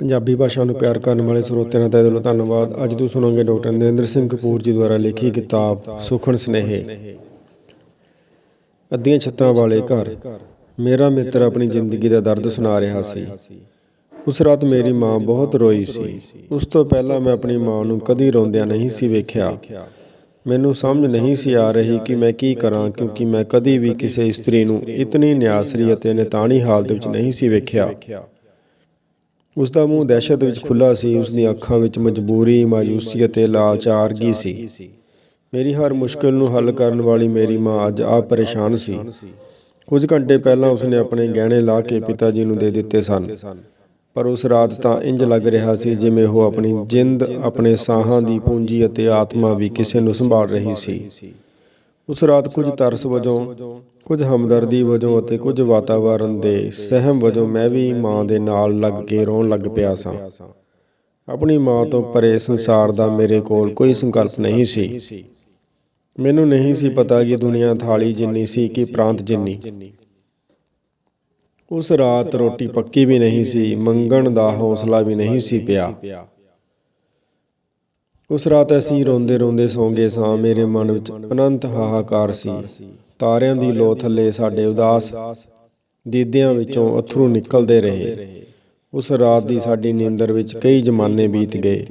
ਪੰਜਾਬੀ ਭਾਸ਼ਾ ਨੂੰ ਪਿਆਰ ਕਰਨ ਵਾਲੇ ਸਰੋਤਿਆਂ ਦਾ ਤਹਿ ਦਿਲੋਂ ਧੰਨਵਾਦ। ਅੱਜ ਤੁਸੀਂ ਸੁਣੋਗੇ ਡਾਕਟਰ ਨਰਿੰਦਰ ਸਿੰਘ ਕਪੂਰ ਜੀ ਦੁਆਰਾ ਲਿਖੀ ਕਿਤਾਬ, ਸੁਖਣ ਸਨੇਹੇ। ਅੱਧੀਆਂ ਛੱਤਾਂ ਵਾਲੇ ਘਰ। ਮੇਰਾ ਮਿੱਤਰ ਆਪਣੀ ਜ਼ਿੰਦਗੀ ਦਾ ਦਰਦ ਸੁਣਾ ਰਿਹਾ ਸੀ। ਉਸ ਰਾਤ ਮੇਰੀ ਮਾਂ ਬਹੁਤ ਰੋਈ ਸੀ। ਉਸ ਤੋਂ ਪਹਿਲਾਂ ਮੈਂ ਆਪਣੀ ਮਾਂ ਨੂੰ ਕਦੀ ਰੋਂਦਿਆਂ ਨਹੀਂ ਸੀ ਵੇਖਿਆ। ਮੈਨੂੰ ਸਮਝ ਨਹੀਂ ਸੀ ਆ ਰਹੀ ਕਿ ਮੈਂ ਕੀ ਕਰਾਂ, ਕਿਉਂਕਿ ਮੈਂ ਕਦੀ ਵੀ ਕਿਸੇ ਇਸਤਰੀ ਨੂੰ ਇਤਨੀ ਨਿਆਸਰੀ ਅਤੇ ਨਿਤਾਣੀ ਹਾਲਤ ਵਿੱਚ ਨਹੀਂ ਸੀ ਵੇਖਿਆ। ਉਸ ਦਾ ਮੂੰਹ ਦਹਿਸ਼ਤ ਵਿੱਚ ਖੁੱਲਾ ਸੀ ਉਸ ਦੀਆਂ ਅੱਖਾਂ ਵਿੱਚ ਮਜਬੂਰੀ ਮਾਯੂਸੀ ਅਤੇ ਲਾਲਚਾਰਗੀ ਸੀ। ਮੇਰੀ ਹਰ ਮੁਸ਼ਕਲ ਨੂੰ ਹੱਲ ਕਰਨ ਵਾਲੀ ਮੇਰੀ ਮਾਂ ਅੱਜ ਆਪ ਪਰੇਸ਼ਾਨ ਸੀ। ਕੁਝ ਘੰਟੇ ਪਹਿਲਾਂ ਉਸਨੇ ਆਪਣੇ ਗਹਿਣੇ ਲਾ ਕੇ ਪਿਤਾ ਜੀ ਨੂੰ ਦੇ ਦਿੱਤੇ ਸਨ। ਪਰ ਉਸ ਰਾਤ ਤਾਂ ਇੰਜ ਲੱਗ ਰਿਹਾ ਸੀ ਜਿਵੇਂ ਉਹ ਆਪਣੀ ਜਿੰਦ, ਆਪਣੇ ਸਾਹਾਂ ਦੀ ਪੂੰਜੀ ਅਤੇ ਆਤਮਾ ਵੀ ਕਿਸੇ ਨੂੰ ਸੰਭਾਲ ਰਹੀ ਸੀ। ਉਸ ਰਾਤ ਕੁਝ ਤਰਸ ਵਜੋਂ, ਕੁਝ ਹਮਦਰਦੀ ਵਜੋਂ ਅਤੇ ਕੁਝ ਵਾਤਾਵਰਣ ਦੇ ਸਹਿਮ ਵਜੋਂ ਮੈਂ ਵੀ ਮਾਂ ਦੇ ਨਾਲ ਲੱਗ ਕੇ ਰੋਣ ਲੱਗ ਪਿਆ ਸਾਂ। ਆਪਣੀ ਮਾਂ ਤੋਂ ਪਰੇ ਸੰਸਾਰ ਦਾ ਮੇਰੇ ਕੋਲ ਕੋਈ ਸੰਕਲਪ ਨਹੀਂ ਸੀ। ਮੈਨੂੰ ਨਹੀਂ ਸੀ ਪਤਾ ਕਿ ਦੁਨੀਆ ਥਾਲੀ ਜਿੰਨੀ ਸੀ ਕਿ ਪ੍ਰਾਂਤ ਜਿੰਨੀ। ਉਸ ਰਾਤ ਰੋਟੀ ਪੱਕੀ ਵੀ ਨਹੀਂ ਸੀ, ਮੰਗਣ ਦਾ ਹੌਸਲਾ ਵੀ ਨਹੀਂ ਸੀ ਪਿਆ। ਉਸ ਰਾਤ ਅਸੀਂ ਰੋਂਦੇ ਰੋਂਦੇ ਸੌਂਗੇ ਸਾਂ। ਮੇਰੇ ਮਨ ਵਿੱਚ ਅਨੰਤ ਹਾਹਾਕਾਰ ਸੀ। ਤਾਰਿਆਂ ਦੀ ਲੋ ਥੱਲੇ ਸਾਡੇ ਉਦਾਸ ਦੀਦਿਆਂ ਵਿੱਚੋਂ ਅਥਰੂ ਨਿਕਲਦੇ ਰਹੇ। ਉਸ ਰਾਤ ਦੀ ਸਾਡੀ ਨੀਂਦਰ ਵਿੱਚ ਕਈ ਜ਼ਮਾਨੇ ਬੀਤ ਗਏ।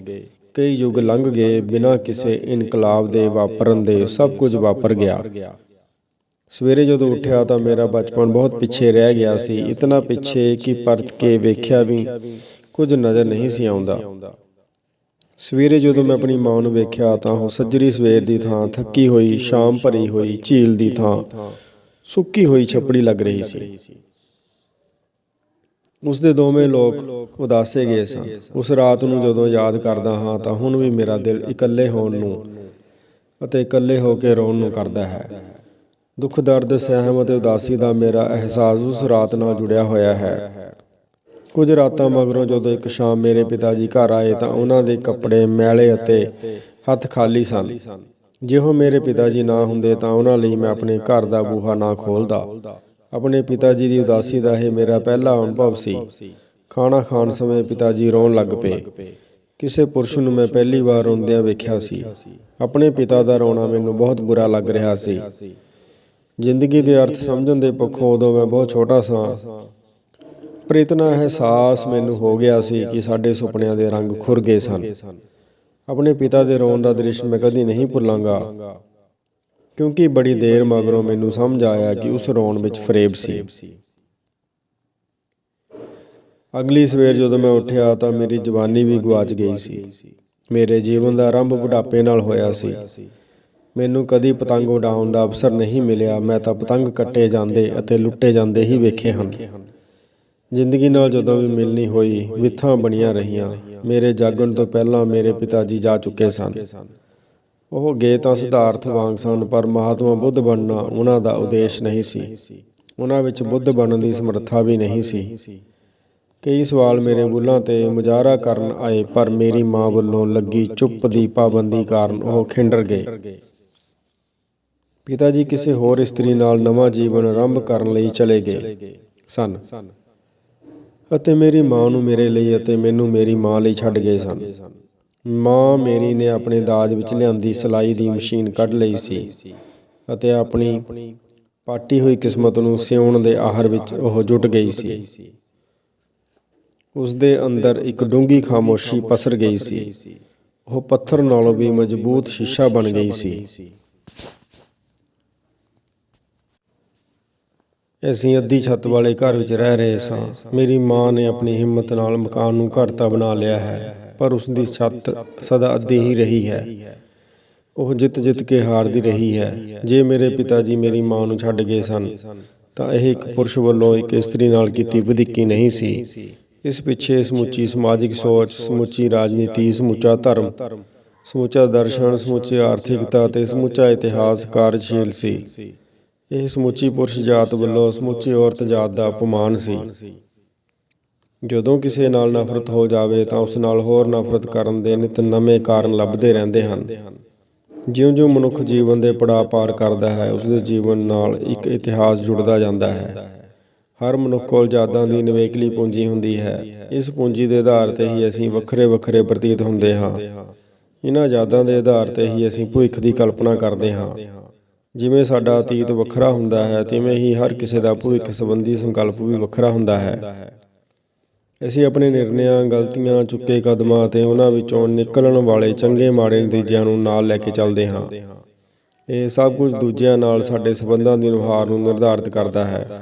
ਕਈ ਯੁੱਗ ਲੰਘ ਗਏ। ਬਿਨਾਂ ਕਿਸੇ ਇਨਕਲਾਬ ਦੇ ਵਾਪਰਨ ਦੇ ਸਭ ਕੁਝ ਵਾਪਰ ਗਿਆ। ਸਵੇਰੇ ਜਦੋਂ ਉੱਠਿਆ ਤਾਂ ਮੇਰਾ ਬਚਪਨ ਬਹੁਤ ਪਿੱਛੇ ਰਹਿ ਗਿਆ ਸੀ। ਇਤਨਾ ਪਿੱਛੇ ਕਿ ਪਰਤ ਕੇ ਵੇਖਿਆ ਵੀ ਕੁਝ ਨਜ਼ਰ ਨਹੀਂ ਸੀ ਆਉਂਦਾ। ਸਵੇਰੇ ਜਦੋਂ ਮੈਂ ਆਪਣੀ ਮਾਂ ਨੂੰ ਵੇਖਿਆ ਤਾਂ ਉਹ ਸੱਜਰੀ ਸਵੇਰ ਦੀ ਥਾਂ ਥੱਕੀ ਹੋਈ, ਸ਼ਾਮ ਭਰੀ ਹੋਈ, ਝੀਲ ਦੀ ਥਾਂ ਸੁੱਕੀ ਹੋਈ ਛੱਪੜੀ ਲੱਗ ਰਹੀ ਸੀ। ਉਸ ਦੇ ਦੋਵੇਂ ਲੋਕ ਉਦਾਸੇ ਗਏ ਸਨ ਉਸ ਰਾਤ ਨੂੰ ਜਦੋਂ ਯਾਦ ਕਰਦਾ ਹਾਂ ਤਾਂ ਹੁਣ ਵੀ ਮੇਰਾ ਦਿਲ ਇਕੱਲੇ ਹੋਣ ਨੂੰ ਅਤੇ ਇਕੱਲੇ ਹੋ ਕੇ ਰੋਣ ਨੂੰ ਕਰਦਾ ਹੈ। ਦੁੱਖ ਦਰਦ ਸਹਿਮ ਅਤੇ ਉਦਾਸੀ ਦਾ ਮੇਰਾ ਅਹਿਸਾਸ ਉਸ ਰਾਤ ਨਾਲ ਜੁੜਿਆ ਹੋਇਆ ਹੈ। ਕੁਝ ਰਾਤਾਂ ਮਗਰੋਂ ਜਦੋਂ ਇੱਕ ਸ਼ਾਮ ਮੇਰੇ ਪਿਤਾ ਜੀ ਘਰ ਆਏ ਤਾਂ ਉਹਨਾਂ ਦੇ ਕੱਪੜੇ ਮੈਲੇ ਅਤੇ ਹੱਥ ਖਾਲੀ ਸਨ। ਜੇ ਉਹ ਮੇਰੇ ਪਿਤਾ ਜੀ ਨਾ ਹੁੰਦੇ ਤਾਂ ਉਹਨਾਂ ਲਈ ਮੈਂ ਆਪਣੇ ਘਰ ਦਾ ਬੂਹਾ ਨਾ ਖੋਲਦਾ। ਆਪਣੇ ਪਿਤਾ ਜੀ ਦੀ ਉਦਾਸੀ ਦਾ ਇਹ ਮੇਰਾ ਪਹਿਲਾ ਅਨੁਭਵ ਸੀ। ਖਾਣਾ ਖਾਣ ਸਮੇਂ ਪਿਤਾ ਜੀ ਰੋਣ ਲੱਗ ਪਏ। ਕਿਸੇ ਪੁਰਸ਼ ਨੂੰ ਮੈਂ ਪਹਿਲੀ ਵਾਰ ਰੋਂਦਿਆਂ ਵੇਖਿਆ ਸੀ। ਆਪਣੇ ਪਿਤਾ ਦਾ ਰੋਣਾ ਮੈਨੂੰ ਬਹੁਤ ਬੁਰਾ ਲੱਗ ਰਿਹਾ ਸੀ। ਜ਼ਿੰਦਗੀ ਦੇ ਅਰਥ ਸਮਝਣ ਦੇ ਪੱਖੋਂ ਉਦੋਂ ਮੈਂ ਬਹੁਤ ਛੋਟਾ ਸਾਂ। ਪਰ ਅਹਿਸਾਸ ਮੈਨੂੰ ਹੋ ਗਿਆ ਸੀ ਕਿ ਸਾਡੇ ਸੁਪਨਿਆਂ ਦੇ ਰੰਗ ਖੁਰ ਗਏ ਸਨ। ਆਪਣੇ ਪਿਤਾ ਦੇ ਰੋਣ ਦਾ ਦ੍ਰਿਸ਼ ਮੈਂ ਕਦੀ ਨਹੀਂ ਭੁੱਲਾਂਗਾ, ਕਿਉਂਕਿ ਬੜੀ ਦੇਰ ਮਗਰੋਂ ਮੈਨੂੰ ਸਮਝ ਆਇਆ ਕਿ ਉਸ ਰੋਣ ਵਿੱਚ ਫਰੇਬ ਸੀ। ਅਗਲੀ ਸਵੇਰ ਜਦੋਂ ਮੈਂ ਉੱਠਿਆ ਤਾਂ ਮੇਰੀ ਜਵਾਨੀ ਵੀ ਗਵਾਚ ਗਈ ਸੀ। ਮੇਰੇ ਜੀਵਨ ਦਾ ਆਰੰਭ ਬੁਢਾਪੇ ਨਾਲ ਹੋਇਆ ਸੀ। ਮੈਨੂੰ ਕਦੀ ਪਤੰਗ ਉਡਾਉਣ ਦਾ ਅਵਸਰ ਨਹੀਂ ਮਿਲਿਆ। ਮੈਂ ਤਾਂ ਪਤੰਗ ਕੱਟੇ ਜਾਂਦੇ ਅਤੇ ਲੁੱਟੇ ਜਾਂਦੇ ਹੀ ਵੇਖੇ ਹਨ। ਜ਼ਿੰਦਗੀ ਨਾਲ ਜਦੋਂ ਵੀ ਮਿਲਣੀ ਹੋਈ ਵਿਥਾਂ ਬਣੀਆਂ ਰਹੀਆਂ। ਮੇਰੇ ਜਾਗਣ ਤੋਂ ਪਹਿਲਾਂ ਮੇਰੇ ਪਿਤਾ ਜੀ ਜਾ ਚੁੱਕੇ ਸਨ। ਉਹ ਗਏ ਤਾਂ ਸਿਧਾਰਥ ਵਾਂਗ ਸਨ, ਪਰ ਮਹਾਤਮਾ ਬੁੱਧ ਬਣਨਾ ਉਹਨਾਂ ਦਾ ਉਦੇਸ਼ ਨਹੀਂ ਸੀ। ਉਹਨਾਂ ਵਿੱਚ ਬੁੱਧ ਬਣਨ ਦੀ ਸਮਰੱਥਾ ਵੀ ਨਹੀਂ ਸੀ। ਕਈ ਸਵਾਲ ਮੇਰੇ ਬੁੱਲਾਂ ਤੇ ਮੁਜ਼ਾਹਰਾ ਕਰਨ ਆਏ, ਪਰ ਮੇਰੀ ਮਾਂ ਵੱਲੋਂ ਲੱਗੀ ਚੁੱਪ ਦੀ ਪਾਬੰਦੀ ਕਾਰਨ ਉਹ ਖਿੰਡਰ ਗਏ। ਪਿਤਾ ਜੀ ਕਿਸੇ ਹੋਰ ਇਸਤਰੀ ਨਾਲ ਨਵਾਂ ਜੀਵਨ ਆਰੰਭ ਕਰਨ ਲਈ ਚਲੇ ਗਏ ਸਨ। ਅਤੇ ਮੇਰੀ ਮਾਂ ਨੂੰ ਮੇਰੇ ਲਈ ਅਤੇ ਮੈਨੂੰ ਮੇਰੀ ਮਾਂ ਲਈ ਛੱਡ ਗਏ ਸਨ। ਮਾਂ ਮੇਰੀ ਨੇ ਆਪਣੇ ਦਾਜ ਵਿੱਚ ਲਿਆਂਦੀ ਸਲਾਈ ਦੀ ਮਸ਼ੀਨ ਕੱਢ ਲਈ ਸੀ ਅਤੇ ਆਪਣੀ ਪਾਟੀ ਹੋਈ ਕਿਸਮਤ ਨੂੰ ਸਿਉਣ ਦੇ ਆਹਰ ਵਿੱਚ ਉਹ ਜੁਟ ਗਈ ਸੀ। ਉਸ ਦੇ ਅੰਦਰ ਇੱਕ ਡੂੰਗੀ ਖਾਮੋਸ਼ੀ ਪਸਰ ਗਈ ਸੀ। ਉਹ ਪੱਥਰ ਨਾਲੋਂ ਵੀ ਮਜ਼ਬੂਤ ਸ਼ੀਸ਼ਾ ਬਣ ਗਈ ਸੀ। ਅਸੀਂ ਅੱਧੀ ਛੱਤ ਵਾਲੇ ਘਰ ਵਿੱਚ ਰਹਿ ਰਹੇ ਸਾਂ। ਮੇਰੀ ਮਾਂ ਨੇ ਆਪਣੀ ਹਿੰਮਤ ਨਾਲ ਮਕਾਨ ਨੂੰ ਘਰ ਤਾਂ ਬਣਾ ਲਿਆ ਹੈ, ਪਰ ਉਸ ਦੀ ਛੱਤ ਸਦਾ ਅੱਧੀ ਹੀ ਰਹੀ ਹੈ। ਉਹ ਜਿੱਤ ਜਿੱਤ ਕੇ ਹਾਰਦੀ ਰਹੀ ਹੈ। ਜੇ ਮੇਰੇ ਪਿਤਾ ਜੀ ਮੇਰੀ ਮਾਂ ਨੂੰ ਛੱਡ ਗਏ ਸਨ, ਤਾਂ ਇਹ ਇੱਕ ਪੁਰਸ਼ ਵੱਲੋਂ ਇੱਕ ਇਸਤਰੀ ਨਾਲ ਕੀਤੀ ਵਧੀਕੀ ਨਹੀਂ ਸੀ। ਇਸ ਪਿੱਛੇ ਸਮੁੱਚੀ ਸਮਾਜਿਕ ਸੋਚ, ਸਮੁੱਚੀ ਰਾਜਨੀਤੀ, ਸਮੁੱਚਾ ਧਰਮ, ਸਮੁੱਚਾ ਦਰਸ਼ਨ, ਸਮੁੱਚੀ ਆਰਥਿਕਤਾ ਅਤੇ ਸਮੁੱਚਾ ਇਤਿਹਾਸ ਕਾਰਜਸ਼ੀਲ ਸੀ। ਇਹ ਸਮੁੱਚੀ ਪੁਰਸ਼ ਜਾਤ ਵੱਲੋਂ ਸਮੁੱਚੀ ਔਰਤ ਜਾਤ ਦਾ ਅਪਮਾਨ ਸੀ। ਜਦੋਂ ਕਿਸੇ ਨਾਲ ਨਫ਼ਰਤ ਹੋ ਜਾਵੇ ਤਾਂ ਉਸ ਨਾਲ ਹੋਰ ਨਫ਼ਰਤ ਕਰਨ ਦੇ ਨਿਤ ਨਵੇਂ ਕਾਰਨ ਲੱਭਦੇ ਰਹਿੰਦੇ ਹਨ। ਜਿਉਂ-ਜਿਉਂ ਮਨੁੱਖ ਜੀਵਨ ਦੇ ਪੜਾਅ ਪਾਰ ਕਰਦਾ ਹੈ, ਉਸ ਦੇ ਜੀਵਨ ਨਾਲ ਇੱਕ ਇਤਿਹਾਸ ਜੁੜਦਾ ਜਾਂਦਾ ਹੈ। ਹਰ ਮਨੁੱਖ ਕੋਲ ਯਾਦਾਂ ਦੀ ਨਿਵੇਕਲੀ ਪੂੰਜੀ ਹੁੰਦੀ ਹੈ। ਇਸ ਪੂੰਜੀ ਦੇ ਆਧਾਰ ਤੇ ਹੀ ਅਸੀਂ ਵੱਖਰੇ ਵੱਖਰੇ ਪ੍ਰਤੀਤ ਹੁੰਦੇ ਹਾਂ। ਇਹਨਾਂ ਯਾਦਾਂ ਦੇ ਆਧਾਰ ਤੇ ਹੀ ਅਸੀਂ ਭਵਿੱਖ ਦੀ ਕਲਪਨਾ ਕਰਦੇ ਹਾਂ। ਜਿਵੇਂ ਸਾਡਾ ਅਤੀਤ ਵੱਖਰਾ ਹੁੰਦਾ ਹੈ ਤਿਵੇਂ ਹੀ ਹਰ ਕਿਸੇ ਦਾ ਭਵਿੱਖ ਸੰਬੰਧੀ ਸੰਕਲਪ ਵੀ ਵੱਖਰਾ ਹੁੰਦਾ ਹੈ। ਅਸੀਂ ਆਪਣੇ ਨਿਰਣਆਂ ਗਲਤੀਆਂ ਚੁੱਕੇ ਕਦਮਾਂ ਅਤੇ ਉਹਨਾਂ ਵਿੱਚੋਂ ਨਿਕਲਣ ਵਾਲੇ ਚੰਗੇ ਮਾੜੇ ਨਤੀਜਿਆਂ ਨੂੰ ਨਾਲ ਲੈ ਕੇ ਚੱਲਦੇ ਹਾਂ। ਇਹ ਸਭ ਕੁਝ ਦੂਜਿਆਂ ਨਾਲ ਸਾਡੇ ਸਬੰਧਾਂ ਦੀ ਨੁਹਾਰ ਨੂੰ ਨਿਰਧਾਰਿਤ ਕਰਦਾ ਹੈ।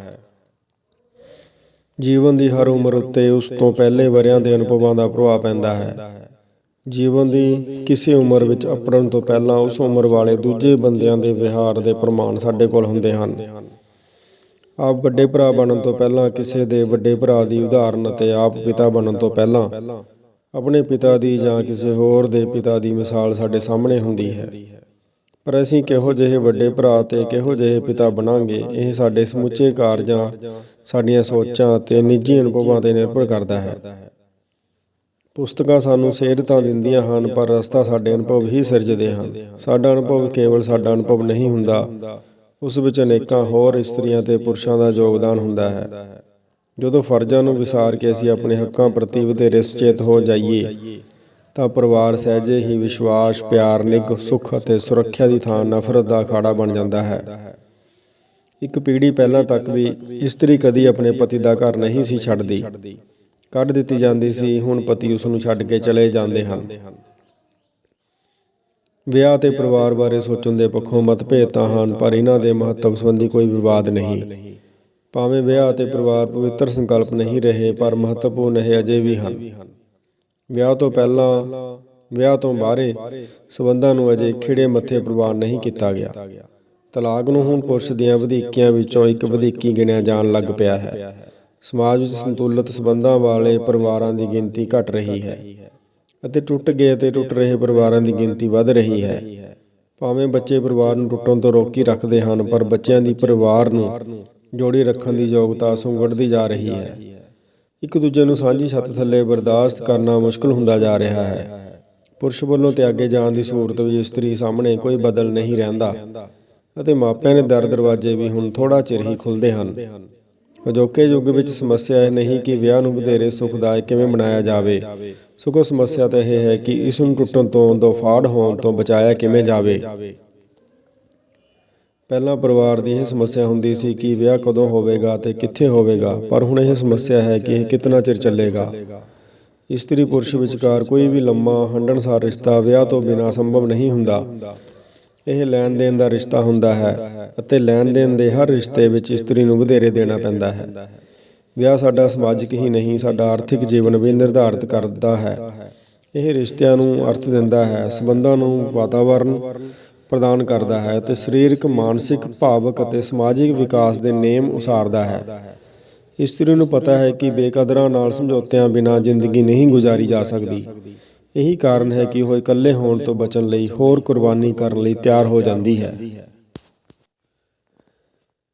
ਜੀਵਨ ਦੀ ਹਰ ਉਮਰ ਉੱਤੇ ਉਸ ਤੋਂ ਪਹਿਲੇ ਵਰਿਆਂ ਦੇ ਅਨੁਭਵਾਂ ਦਾ ਪ੍ਰਭਾਵ ਪੈਂਦਾ ਹੈ। ਜੀਵਨ ਦੀ ਕਿਸੇ ਉਮਰ ਵਿੱਚ ਅਪੜਨ ਤੋਂ ਪਹਿਲਾਂ ਉਸ ਉਮਰ ਵਾਲੇ ਦੂਜੇ ਬੰਦਿਆਂ ਦੇ ਵਿਹਾਰ ਦੇ ਪ੍ਰਮਾਣ ਸਾਡੇ ਕੋਲ ਹੁੰਦੇ ਹਨ। ਆਪ ਵੱਡੇ ਭਰਾ ਬਣਨ ਤੋਂ ਪਹਿਲਾਂ ਕਿਸੇ ਦੇ ਵੱਡੇ ਭਰਾ ਦੀ ਉਦਾਹਰਨ ਅਤੇ ਆਪ ਪਿਤਾ ਬਣਨ ਤੋਂ ਪਹਿਲਾਂ ਆਪਣੇ ਪਿਤਾ ਦੀ ਜਾਂ ਕਿਸੇ ਹੋਰ ਦੇ ਪਿਤਾ ਦੀ ਮਿਸਾਲ ਸਾਡੇ ਸਾਹਮਣੇ ਹੁੰਦੀ ਹੈ। ਪਰ ਅਸੀਂ ਕਿਹੋ ਜਿਹੇ ਵੱਡੇ ਭਰਾ ਤੇ ਕਿਹੋ ਜਿਹੇ ਪਿਤਾ ਬਣਾਂਗੇ, ਇਹ ਸਾਡੇ ਸਮੁੱਚੇ ਕਾਰਜਾਂ, ਸਾਡੀਆਂ ਸੋਚਾਂ ਅਤੇ ਨਿੱਜੀ ਅਨੁਭਵਾਂ ਤੇ ਨਿਰਭਰ ਕਰਦਾ ਹੈ। ਪੁਸਤਕਾਂ ਸਾਨੂੰ ਸੇਧ ਤਾਂ ਦਿੰਦੀਆਂ ਹਨ, ਪਰ ਰਸਤਾ ਸਾਡੇ ਅਨੁਭਵ ਹੀ ਸਿਰਜਦੇ ਹਨ ਸਾਡਾ ਅਨੁਭਵ ਕੇਵਲ ਸਾਡਾ ਅਨੁਭਵ ਨਹੀਂ ਹੁੰਦਾ। ਉਸ ਵਿੱਚ ਅਨੇਕਾਂ ਹੋਰ ਇਸਤਰੀਆਂ ਤੇ ਪੁਰਸ਼ਾਂ ਦਾ ਯੋਗਦਾਨ ਹੁੰਦਾ ਹੈ। ਜਦੋਂ ਫਰਜ਼ਾਂ ਨੂੰ ਵਿਸਾਰ ਕੇ ਅਸੀਂ ਆਪਣੇ ਹੱਕਾਂ ਪ੍ਰਤੀ ਵਧੇਰੇ ਸੁਚੇਤ ਹੋ ਜਾਈਏ, ਤਾਂ ਪਰਿਵਾਰ ਸਹਿਜੇ ਹੀ ਵਿਸ਼ਵਾਸ, ਪਿਆਰ, ਨਿੱਘ, ਸੁੱਖ ਅਤੇ ਸੁਰੱਖਿਆ ਦੀ ਥਾਂ ਨਫ਼ਰਤ ਦਾ ਅਖਾੜਾ ਬਣ ਜਾਂਦਾ ਹੈ। ਇੱਕ ਪੀੜ੍ਹੀ ਪਹਿਲਾਂ ਤੱਕ ਵੀ ਇਸਤਰੀ ਕਦੀ ਆਪਣੇ ਪਤੀ ਦਾ ਘਰ ਨਹੀਂ ਸੀ ਛੱਡਦੀ। ਕੱਢ ਦਿੱਤੀ ਜਾਂਦੀ ਸੀ ਹੁਣ ਪਤੀ ਉਸ ਨੂੰ ਛੱਡ ਕੇ ਚਲੇ ਜਾਂਦੇ ਹਨ। ਵਿਆਹ ਤੇ ਪਰਿਵਾਰ ਬਾਰੇ ਸੋਚਣ ਦੇ ਪੱਖੋਂ ਮਤਭੇਦ ਤਾਂ ਹਨ ਪਰ ਇਹਨਾਂ ਦੇ ਮਹੱਤਵ ਸੰਬੰਧੀ ਕੋਈ ਵਿਵਾਦ ਨਹੀਂ। ਭਾਵੇਂ ਵਿਆਹ ਤੇ ਪਰਿਵਾਰ ਪਵਿੱਤਰ ਸੰਕਲਪ ਨਹੀਂ ਰਹੇ ਪਰ ਮਹੱਤਵਪੂਰਨ ਇਹ ਅਜੇ ਵੀ ਹਨ। ਵਿਆਹ ਤੋਂ ਪਹਿਲਾਂ ਵਿਆਹ ਤੋਂ ਬਾਅਰੇ ਸਬੰਧਾਂ ਨੂੰ ਅਜੇ ਖਿੜੇ ਮੱਥੇ ਪ੍ਰਵਾਨ ਨਹੀਂ ਕੀਤਾ ਗਿਆ। ਤਲਾਕ ਨੂੰ ਹੁਣ ਪੁਰਸ਼ ਦੀਆਂ ਵਧੀਕੀਆਂ ਵਿੱਚੋਂ ਇੱਕ ਵਧੀਕੀ ਗਿਣਿਆ ਜਾਣ ਲੱਗ ਪਿਆ ਹੈ। ਸਮਾਜ ਵਿੱਚ ਸੰਤੁਲਿਤ ਸਬੰਧਾਂ ਵਾਲੇ ਪਰਿਵਾਰਾਂ ਦੀ ਗਿਣਤੀ ਘਟ ਰਹੀ ਹੈ ਅਤੇ ਟੁੱਟ ਗਏ ਅਤੇ ਟੁੱਟ ਰਹੇ ਪਰਿਵਾਰਾਂ ਦੀ ਗਿਣਤੀ ਵੱਧ ਰਹੀ ਹੈ। ਭਾਵੇਂ ਬੱਚੇ ਪਰਿਵਾਰ ਨੂੰ ਟੁੱਟਣ ਤੋਂ ਰੋਕੀ ਰੱਖਦੇ ਹਨ, ਪਰ ਬੱਚਿਆਂ ਦੀ ਪਰਿਵਾਰ ਨੂੰ ਜੋੜੀ ਰੱਖਣ ਦੀ ਯੋਗਤਾ ਸੁੰਗੜਦੀ ਜਾ ਰਹੀ ਹੈ। ਇੱਕ ਦੂਜੇ ਨੂੰ ਸਾਂਝੀ ਛੱਤ ਥੱਲੇ ਬਰਦਾਸ਼ਤ ਕਰਨਾ ਮੁਸ਼ਕਲ ਹੁੰਦਾ ਜਾ ਰਿਹਾ ਹੈ। ਪੁਰਸ਼ ਵੱਲੋਂ ਤਿਆਗੇ ਜਾਣ ਦੀ ਸੂਰਤ ਵਿੱਚ ਇਸਤਰੀ ਸਾਹਮਣੇ ਕੋਈ ਬਦਲ ਨਹੀਂ ਰਹਿੰਦਾ ਅਤੇ ਮਾਪਿਆਂ ਦੇ ਦਰ ਦਰਵਾਜ਼ੇ ਵੀ ਹੁਣ ਥੋੜਾ ਚਿਰ ਹੀ ਖੁੱਲਦੇ ਹਨ। ਅਜੋਕੇ ਯੁੱਗ ਵਿੱਚ ਸਮੱਸਿਆ ਇਹ ਨਹੀਂ ਕਿ ਵਿਆਹ ਨੂੰ ਵਧੇਰੇ ਸੁਖਦਾਇਕ ਕਿਵੇਂ ਬਣਾਇਆ ਜਾਵੇ। ਸਗੋਂ ਸਮੱਸਿਆ ਤਾਂ ਇਹ ਹੈ ਕਿ ਇਸ ਨੂੰ ਟੁੱਟਣ ਤੋਂ ਦੋਫਾੜ ਹੋਣ ਤੋਂ ਬਚਾਇਆ ਕਿਵੇਂ ਜਾਵੇ। ਪਹਿਲਾਂ ਪਰਿਵਾਰ ਦੀ ਇਹ ਸਮੱਸਿਆ ਹੁੰਦੀ ਸੀ ਕਿ ਵਿਆਹ ਕਦੋਂ ਹੋਵੇਗਾ ਤੇ ਕਿੱਥੇ ਹੋਵੇਗਾ, ਪਰ ਹੁਣ ਇਹ ਸਮੱਸਿਆ ਹੈ ਕਿ ਇਹ ਕਿੰਨਾ ਚਿਰ ਚੱਲੇਗਾ। ਇਸਤਰੀ ਪੁਰਸ਼ ਵਿਚਕਾਰ ਕੋਈ ਵੀ ਲੰਮਾ ਹੰਡਣਸਾਰ ਰਿਸ਼ਤਾ ਵਿਆਹ ਤੋਂ ਬਿਨਾਂ ਸੰਭਵ ਨਹੀਂ ਹੁੰਦਾ। ਇਹ ਲੈਣ ਦੇਣ ਦਾ ਰਿਸ਼ਤਾ ਹੁੰਦਾ ਹੈ ਅਤੇ ਲੈਣ ਦੇਣ ਦੇ ਹਰ ਰਿਸ਼ਤੇ ਵਿੱਚ ਇਸਤਰੀ ਨੂੰ ਵਧੇਰੇ ਦੇਣਾ ਪੈਂਦਾ ਹੈ। ਵਿਆਹ ਸਾਡਾ ਸਮਾਜਿਕ ਹੀ ਨਹੀਂ, ਸਾਡਾ ਆਰਥਿਕ ਜੀਵਨ ਵੀ ਨਿਰਧਾਰਿਤ ਕਰਦਾ ਹੈ। ਇਹ ਰਿਸ਼ਤਿਆਂ ਨੂੰ ਅਰਥ ਦਿੰਦਾ ਹੈ, ਸਬੰਧਾਂ ਨੂੰ ਵਾਤਾਵਰਣ ਪ੍ਰਦਾਨ ਕਰਦਾ ਹੈ ਤੇ ਸਰੀਰਕ, ਮਾਨਸਿਕ, ਭਾਵਕ ਅਤੇ ਸਮਾਜਿਕ ਵਿਕਾਸ ਦੇ ਨੇਮ ਉਸਾਰਦਾ ਹੈ। ਇਸਤਰੀ ਨੂੰ ਪਤਾ ਹੈ ਕਿ ਬੇਕਦਰਾਂ ਨਾਲ ਸਮਝੌਤਿਆਂ ਬਿਨਾਂ ਜ਼ਿੰਦਗੀ ਨਹੀਂ ਗੁਜ਼ਾਰੀ ਜਾ ਸਕਦੀ। ਇਹੀ ਕਾਰਨ ਹੈ ਕਿ ਉਹ ਇਕੱਲੇ ਹੋਣ ਤੋਂ ਬਚਣ ਲਈ ਹੋਰ ਕੁਰਬਾਨੀ ਕਰਨ ਲਈ ਤਿਆਰ ਹੋ ਜਾਂਦੀ ਹੈ।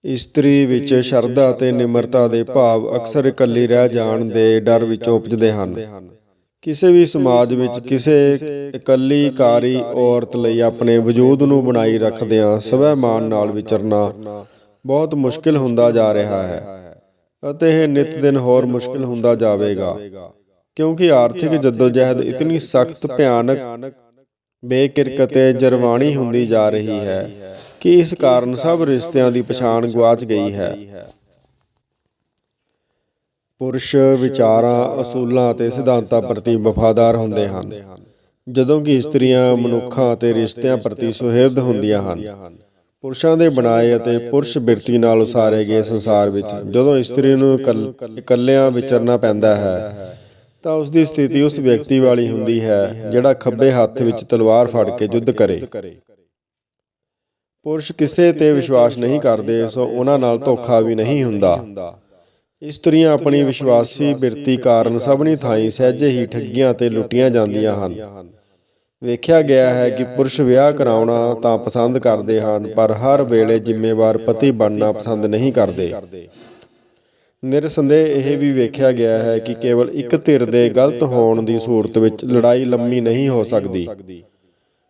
ਇਸਤਰੀ ਵਿੱਚ ਸ਼ਰਧਾ ਅਤੇ ਨਿਮਰਤਾ ਦੇ ਭਾਵ ਅਕਸਰ ਇਕੱਲੀ ਰਹਿ ਜਾਣ ਦੇ ਡਰ ਵਿੱਚ ਉਪਜਦੇ ਹਨ। ਕਿਸੇ ਵੀ ਸਮਾਜ ਵਿੱਚ ਕਿਸੇ ਇਕੱਲੀਕਾਰੀ ਔਰਤ ਲਈ ਆਪਣੇ ਵਜੂਦ ਨੂੰ ਬਣਾਈ ਰੱਖਦਿਆਂ ਸਵੈਮਾਨ ਨਾਲ ਵਿਚਰਨਾ ਬਹੁਤ ਮੁਸ਼ਕਿਲ ਹੁੰਦਾ ਜਾ ਰਿਹਾ ਹੈ ਅਤੇ ਇਹ ਨਿਤ ਦਿਨ ਹੋਰ ਮੁਸ਼ਕਿਲ ਹੁੰਦਾ ਜਾਵੇਗਾ। ਕਿਉਂਕਿ ਆਰਥਿਕ ਜਦੋਜਹਿਦ ਇਤਨੀ ਸਖਤ ਭਿਆਨਕ ਬੇਕਿਰਕ ਅਤੇ ਜਰਵਾਣੀ ਹੁੰਦੀ ਜਾ ਰਹੀ ਹੈ ਕਿ ਇਸ ਕਾਰਨ ਸਭ ਰਿਸ਼ਤਿਆਂ ਦੀ ਪਛਾਣ ਗੁਆਚ ਗਈ ਹੈ। ਪੁਰਸ਼ ਵਿਚਾਰਾਂ ਅਸੂਲਾਂ ਅਤੇ ਸਿਧਾਂਤਾਂ ਪ੍ਰਤੀ ਵਫਾਦਾਰ ਹੁੰਦੇ ਹਨ। ਜਦੋਂ ਕਿ ਇਸਤਰੀਆਂ ਮਨੁੱਖਾਂ ਅਤੇ ਰਿਸ਼ਤਿਆਂ ਪ੍ਰਤੀ ਸੁਹਿਰਦ ਹੁੰਦੀਆਂ ਹਨ। ਪੁਰਸ਼ਾਂ ਦੇ ਬਣਾਏ ਅਤੇ ਪੁਰਸ਼ ਬਿਰਤੀ ਨਾਲ ਉਸਾਰੇ ਗਏ ਸੰਸਾਰ ਵਿੱਚ। ਜਦੋਂ ਇਸਤਰੀ ਨੂੰ ਇਕੱਲ- ਇਕੱਲਿਆਂ ਵਿਚਰਨਾ ਪੈਂਦਾ ਹੈ। ਤਾਂ ਉਸ ਦੀ ਸਥਿਤੀ ਉਸ ਵਿਅਕਤੀ ਵਾਲੀ ਹੁੰਦੀ ਹੈ, ਜਿਹੜਾ ਖੱਬੇ ਹੱਥ ਵਿੱਚ ਤਲਵਾਰ ਫੜ ਕੇ ਯੁੱਧ ਕਰੇ। ਪੁਰਸ਼ ਕਿਸੇ ਤੇ ਵਿਸ਼ਵਾਸ ਨਹੀਂ ਕਰਦੇ, ਸੋ ਉਹਨਾਂ ਨਾਲ ਧੋਖਾ ਵੀ ਨਹੀਂ ਹੁੰਦਾ। ਇਸਤਰੀਆਂ ਆਪਣੀ ਵਿਸ਼ਵਾਸੀ ਬਿਰਤੀ ਕਾਰਨ ਸਭਨੀ ਥਾਈਂ ਸਹਿਜੇ ਹੀ ਠੱਗੀਆਂ ਤੇ ਲੁੱਟੀਆਂ ਜਾਂਦੀਆਂ ਹਨ। ਵੇਖਿਆ ਗਿਆ ਹੈ ਕਿ ਪੁਰਸ਼ ਵਿਆਹ ਕਰਾਉਣਾ ਤਾਂ ਪਸੰਦ ਕਰਦੇ ਹਨ, ਪਰ ਹਰ ਵੇਲੇ ਜ਼ਿੰਮੇਵਾਰ ਪਤੀ ਬਣਨਾ ਪਸੰਦ ਨਹੀਂ ਕਰਦੇ। ਨਿਰਸੰਦੇਹ ਇਹ ਵੀ ਵੇਖਿਆ ਗਿਆ ਹੈ ਕਿ ਕੇਵਲ ਇੱਕ ਧਿਰ ਦੇ ਗਲਤ ਹੋਣ ਦੀ ਸੂਰਤ ਵਿੱਚ ਲੜਾਈ ਲੰਮੀ ਨਹੀਂ ਹੋ ਸਕਦੀ।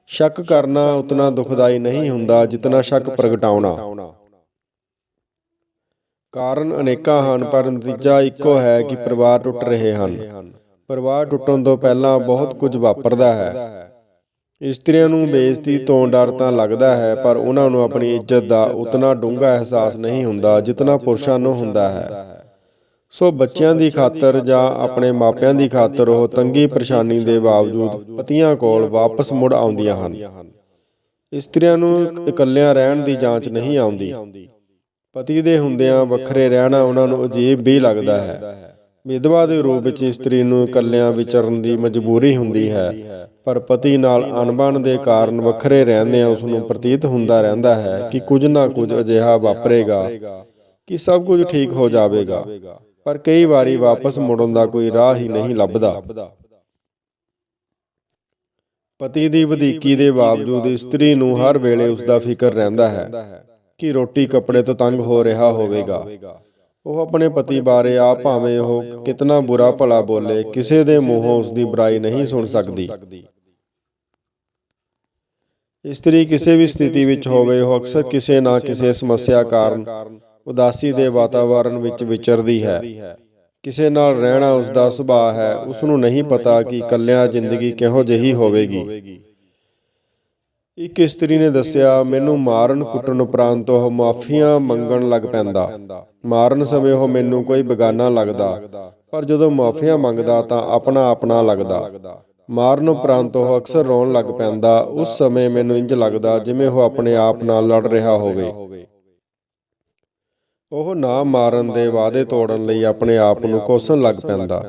ਸ਼ੱਕ ਕਰਨਾ ਉਤਨਾ ਦੁਖਦਾਈ ਨਹੀਂ ਹੁੰਦਾ ਜਿਤਨਾ ਸ਼ੱਕ ਪ੍ਰਗਟਾਉਣਾ। ਕਾਰਨ ਅਨੇਕਾਂ ਹਨ, ਪਰ ਨਤੀਜਾ ਇੱਕੋ ਹੈ ਕਿ ਪਰਿਵਾਰ ਟੁੱਟ ਰਹੇ ਹਨ। ਪਰਿਵਾਰ ਟੁੱਟਣ ਤੋਂ ਪਹਿਲਾਂ ਬਹੁਤ ਕੁਝ ਵਾਪਰਦਾ ਹੈ। ਇਸਤਰੀਆਂ ਨੂੰ ਬੇਇੱਜ਼ਤੀ ਤੋਂ ਡਰ ਤਾਂ ਲੱਗਦਾ ਹੈ, ਪਰ ਉਹਨਾਂ ਨੂੰ ਆਪਣੀ ਇੱਜ਼ਤ ਦਾ ਉਤਨਾ ਡੂੰਘਾ ਅਹਿਸਾਸ ਨਹੀਂ ਹੁੰਦਾ ਜਿਤਨਾ ਪੁਰਸ਼ਾਂ ਨੂੰ ਹੁੰਦਾ ਹੈ। ਸੋ ਬੱਚਿਆਂ ਦੀ ਖਾਤਰ ਜਾਂ ਆਪਣੇ ਮਾਪਿਆਂ ਦੀ ਖਾਤਰ ਉਹ ਤੰਗੀ ਪਰੇਸ਼ਾਨੀ ਦੇ ਬਾਵਜੂਦ ਪਤੀਆਂ ਕੋਲ ਵਾਪਸ ਮੁੜ ਆਉਂਦੀਆਂ ਹਨ। ਇਸਤਰੀਆਂ ਨੂੰ ਇਕੱਲਿਆਂ ਰਹਿਣ ਦੀ ਜਾਂਚ ਨਹੀਂ ਆਉਂਦੀ। ਪਤੀ ਦੇ ਹੁੰਦਿਆਂ ਵੱਖਰੇ ਰਹਿਣਾ ਉਹਨਾਂ ਨੂੰ ਅਜੀਬ ਵੀ ਲੱਗਦਾ ਹੈ। ਵਿਧਵਾ ਦੇ ਰੂਪ ਵਿੱਚ ਇਸਤਰੀ ਨੂੰ ਇਕੱਲਿਆਂ ਵਿਚਰਨ ਦੀ ਮਜਬੂਰੀ ਹੁੰਦੀ ਹੈ, ਪਰ ਪਤੀ ਨਾਲ ਅਣਬਣ ਦੇ ਕਾਰਨ ਵੱਖਰੇ ਰਹਿੰਦਿਆਂ ਉਸ ਨੂੰ ਪ੍ਰਤੀਤ ਹੁੰਦਾ ਰਹਿੰਦਾ ਹੈ ਕਿ ਕੁਝ ਨਾ ਕੁਝ ਅਜਿਹਾ ਵਾਪਰੇਗਾ, ਕਿ ਸਭ ਕੁਝ ਠੀਕ ਹੋ ਜਾਵੇਗਾ, ਪਰ ਕਈ ਵਾਰੀ ਵਾਪਸ ਮੁੜਨ ਦਾ ਕੋਈ ਰਾਹ ਹੀ ਨਹੀਂ ਲੱਭਦਾ। ਪਤੀ ਦੀ ਵਧੀਕੀ ਦੇ ਬਾਵਜੂਦ ਇਸਤਰੀ ਨੂੰ ਹਰ ਵੇਲੇ ਉਸ ਦਾ ਫਿਕਰ ਰਹਿੰਦਾ ਹੈ ਕਿ ਰੋਟੀ ਕੱਪੜੇ ਤੋਂ ਤੰਗ ਹੋ ਰਿਹਾ ਹੋਵੇਗਾ। ਉਹ ਆਪਣੇ ਪਤੀ ਬਾਰੇ ਆ ਭਾਵੇਂ ਉਹ ਕਿਤਨਾ ਬੁਰਾ ਭਲਾ ਬੋਲੇ, ਕਿਸੇ ਦੇ ਮੂੰਹੋਂ ਉਸ ਦੀ ਬੁਰਾਈ ਨਹੀਂ ਸੁਣ ਸਕਦੀ। ਇਸਤਰੀ ਕਿਸੇ ਵੀ ਸਥਿਤੀ ਵਿੱਚ ਹੋਵੇ, ਉਹ ਅਕਸਰ ਕਿਸੇ ਨਾ ਕਿਸੇ ਸਮੱਸਿਆ ਕਾਰਨ ਉਦਾਸੀ ਦੇ ਵਾਤਾਵਰਣ ਵਿੱਚ ਵਿਚਰਦੀ ਹੈ। ਕਿਸੇ ਨਾਲ ਰਹਿਣਾ ਉਸ ਦਾ ਸੁਭਾਅ ਹੈ ਉਸ ਨੂੰ ਨਹੀਂ ਪਤਾ ਕਿ ਇਕੱਲਿਆਂ ਜ਼ਿੰਦਗੀ ਕਿਹੋ ਜਿਹੀ ਹੋਵੇਗੀ। ਇੱਕ ਇਸਤਰੀ ਨੇ ਦੱਸਿਆ? ਮੈਨੂੰ ਮਾਰਨ ਕੁੱਟਣ ਉਪਰੰਤ ਉਹ ਮਾਫੀਆਂ ਮੰਗਣ ਲੱਗ ਪੈਂਦਾ। ਮਾਰਨ ਸਮੇਂ ਉਹ ਮੈਨੂੰ ਕੋਈ ਬੇਗਾਨਾ ਲੱਗਦਾ। ਪਰ ਜਦੋਂ ਮਾਫੀਆਂ ਮੰਗਦਾ ਤਾਂ ਆਪਣਾ ਆਪਣਾ ਲੱਗਦਾ। ਮਾਰਨ ਉਪਰੰਤ ਉਹ ਅਕਸਰ ਰੋਣ ਲੱਗ ਪੈਂਦਾ। ਉਸ ਸਮੇਂ ਮੈਨੂੰ ਇੰਜ ਲੱਗਦਾ ਜਿਵੇਂ ਉਹ ਆਪਣੇ ਆਪ ਨਾਲ ਲੜ ਰਿਹਾ ਹੋਵੇ। ਉਹ ਨਾ ਮਾਰਨ ਦੇ ਵਾਅਦੇ ਤੋੜਨ ਲਈ ਆਪਣੇ ਆਪ ਨੂੰ ਕੋਸਣ ਲੱਗ ਪੈਂਦਾ।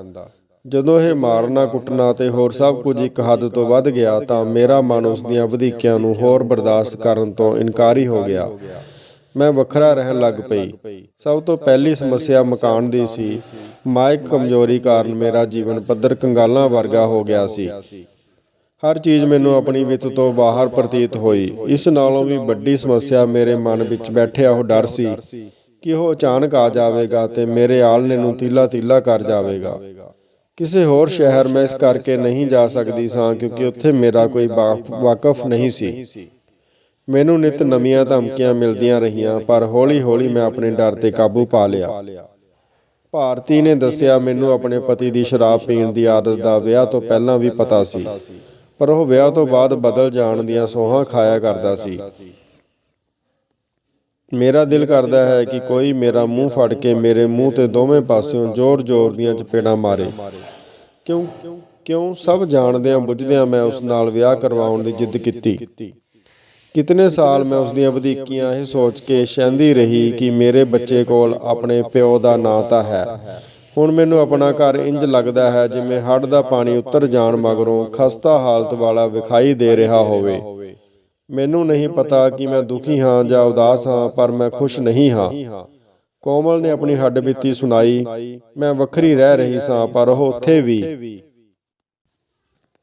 ਜਦੋਂ ਇਹ ਮਾਰਨਾ ਕੁੱਟਣਾ ਤੇ ਹੋਰ ਸਭ ਕੁਝ ਇੱਕ ਹੱਦ ਤੋਂ ਵੱਧ ਗਿਆ ਤਾਂ ਮੇਰਾ ਮਨ ਉਸ ਦੀਆਂ ਵਧੀਕੀਆਂ ਨੂੰ ਹੋਰ ਬਰਦਾਸ਼ਤ ਕਰਨ ਤੋਂ ਇਨਕਾਰੀ ਹੋ ਗਿਆ। ਮੈਂ ਵੱਖਰਾ ਰਹਿਣ ਲੱਗ ਪਈ। ਸਭ ਤੋਂ ਪਹਿਲੀ ਸਮੱਸਿਆ ਮਕਾਨ ਦੀ ਸੀ। ਮਾਇਕ ਕਮਜ਼ੋਰੀ ਕਾਰਨ ਮੇਰਾ ਜੀਵਨ ਪੱਧਰ ਕੰਗਾਲਾਂ ਵਰਗਾ ਹੋ ਗਿਆ ਸੀ। ਹਰ ਚੀਜ਼ ਮੈਨੂੰ ਆਪਣੀ ਵਿੱਤ ਤੋਂ ਬਾਹਰ ਪ੍ਰਤੀਤ ਹੋਈ। ਇਸ ਨਾਲੋਂ ਵੀ ਵੱਡੀ ਸਮੱਸਿਆ ਮੇਰੇ ਮਨ ਵਿੱਚ ਬੈਠਿਆ ਉਹ ਡਰ ਸੀ ਕਿ ਉਹ ਅਚਾਨਕ ਆ ਜਾਵੇਗਾ ਤੇ ਮੇਰੇ ਆਲਣੇ ਨੂੰ ਤੀਲਾ ਤੀਲਾ ਕਰ ਜਾਵੇਗਾ। ਕਿਸੇ ਹੋਰ ਸ਼ਹਿਰ ਮੈਂ ਇਸ ਕਰਕੇ ਨਹੀਂ ਜਾ ਸਕਦੀ ਸਾਂ, ਕਿਉਂਕਿ ਉੱਥੇ ਮੇਰਾ ਕੋਈ ਵਾ- ਵਾਕਫ ਨਹੀਂ ਸੀ। ਮੈਨੂੰ ਨਿਤ ਨਵੀਆਂ ਧਮਕੀਆਂ ਮਿਲਦੀਆਂ ਰਹੀਆਂ, ਪਰ ਹੌਲੀ-ਹੌਲੀ ਮੈਂ ਆਪਣੇ ਡਰ ਤੇ ਕਾਬੂ ਪਾ ਲਿਆ। ਭਾਰਤੀ ਨੇ ਦੱਸਿਆ, ਮੈਨੂੰ ਆਪਣੇ ਪਤੀ ਦੀ ਸ਼ਰਾਬ ਪੀਣ ਦੀ ਆਦਤ ਦਾ ਵਿਆਹ ਤੋਂ ਪਹਿਲਾਂ ਵੀ ਪਤਾ ਸੀ, ਪਰ ਉਹ ਵਿਆਹ ਤੋਂ ਬਾਅਦ ਬਦਲ ਜਾਣ ਦੀਆਂ ਸੋਹਾਂ ਖਾਇਆ ਕਰਦਾ ਸੀ। ਮੇਰਾ ਦਿਲ ਕਰਦਾ ਹੈ ਕਿ ਕੋਈ ਮੇਰਾ ਮੂੰਹ ਫੜ ਕੇ ਮੇਰੇ ਮੂੰਹ ਤੇ ਦੋਵੇਂ ਪਾਸਿਓਂ ਜ਼ੋਰ-ਜ਼ੋਰ ਦੀਆਂ ਚਪੇੜਾਂ ਮਾਰੇ। ਕਿਉਂ? ਕਿਉਂ? ਸਭ ਜਾਣਦਿਆਂ ਬੁੱਝਦਿਆਂ ਮੈਂ ਉਸ ਨਾਲ ਵਿਆਹ ਕਰਵਾਉਣ ਦੀ ਜਿੱਦ ਕੀਤੀ। ਕਿਤਨੇ ਸਾਲ ਮੈਂ ਉਸ ਦੀਆਂ ਵਧੀਕੀਆਂ ਇਹ ਸੋਚ ਕੇ ਸ਼ੈਂਦੀ ਰਹੀ ਕਿ ਮੇਰੇ ਬੱਚੇ ਕੋਲ ਆਪਣੇ ਪਿਓ ਦਾ ਨਾਂ ਤਾਂ ਹੈ। ਹੁਣ ਮੈਨੂੰ ਆਪਣਾ ਘਰ ਇੰਜ ਲੱਗਦਾ ਹੈ ਜਿਵੇਂ ਹੜ੍ਹ ਦਾ ਪਾਣੀ ਉੱਤਰ ਜਾਣ ਮਗਰੋਂ ਖਸਤਾ ਹਾਲਤ ਵਾਲਾ ਵਿਖਾਈ ਦੇ ਰਿਹਾ ਹੋਵੇ। ਮੈਨੂੰ ਨਹੀਂ ਪਤਾ ਕਿ ਮੈਂ ਦੁਖੀ ਹਾਂ ਜਾਂ ਉਦਾਸ ਹਾਂ ਪਰ ਮੈਂ ਖੁਸ਼ ਨਹੀਂ ਹਾਂ। ਕੋਮਲ ਨੇ ਆਪਣੀ ਹੱਡਬੀਤੀ ਸੁਣਾਈ ਮੈਂ ਵੱਖਰੀ ਰਹਿ ਰਹੀ ਸਾਂ ਪਰ ਉਹ ਉੱਥੇ ਵੀ